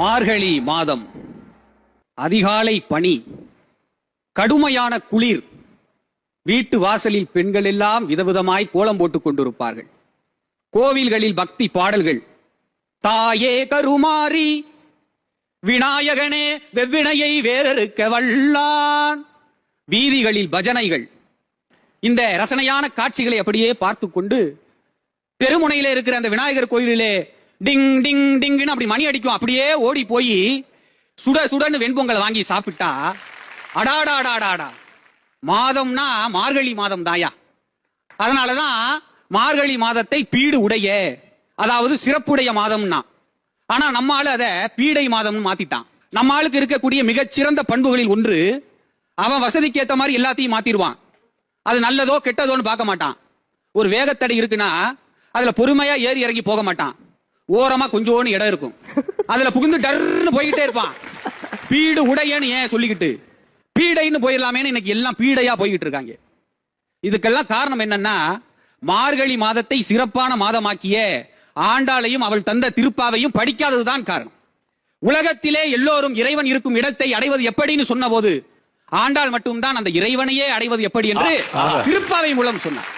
மார்கழி மாதம். அதிகாலை பனி கடுமையான குளிர். வீட்டு வாசலில் பெண்கள் எல்லாம் விதவிதமாய் கோலம் போட்டுக் கொண்டிருப்பார்கள். கோவில்களில் பக்தி பாடல்கள். தாயே கருமாரி விநாயகனே வெவ்வினையை வேறறுக்க வல்லான். வீதிகளில் பஜனைகள். இந்த ரசனையான காட்சிகளை அப்படியே பார்த்து கொண்டு தெருமுனையில இருக்கிற அந்த விநாயகர் கோயிலிலே டிங் டிங் டிங்னு அப்படி மணி அடிக்கும். அப்படியே ஓடி போய் சுட சுடன்னு வெண்பொங்கல் வாங்கி சாப்பிட்டா அடாடாடாடாடா. மாதம்னா மார்கழி மாதம் தாயா. அதனாலதான் மார்கழி மாதத்தை பீடு உடைய அதாவது சிறப்புடைய மாதம்னா. ஆனா நம்ம ஆளு அதை பீடை மாதம்னு மாத்திட்டான். நம்ம ஆளுக்கு இருக்கக்கூடிய மிகச்சிறந்த பண்புகளில் ஒன்று அவன் வசதிக்கு ஏத்த மாதிரி எல்லாத்தையும் மாத்திடுவான். அது நல்லதோ கெட்டதோன்னு பார்க்க மாட்டான். ஒரு வேகத்தடை இருக்குன்னா அதுல பொறுமையா ஏறி இறங்கி போக மாட்டான். ஓரமா கொஞ்சோன்னு இடம் இருக்கும். அதுல புகுந்து டர்னு போய்கிட்டே இருப்பான். பீடு உடையன்னு ஏன் சொல்லிக்கிட்டு? பீடைன்னு போயிடலாமேன்னு இன்னைக்கு எல்லாம் பீடையா போய்கிட்டு இருக்காங்க. இதுக்கெல்லாம் காரணம் என்னன்னா மார்கழி மாதத்தை சிறப்பான மாதமாக்கிய ஆண்டாளையும் அவள் தந்த திருப்பாவையும் படிக்காததுதான் காரணம். உலகத்திலே எல்லோரும் இறைவன் இருக்கும் இடத்தை அடைவது எப்படின்னு சொன்னபோது ஆண்டாள் மட்டும்தான் அந்த இறைவனையே அடைவது எப்படி என்று திருப்பாவை மூலம் சொன்னார்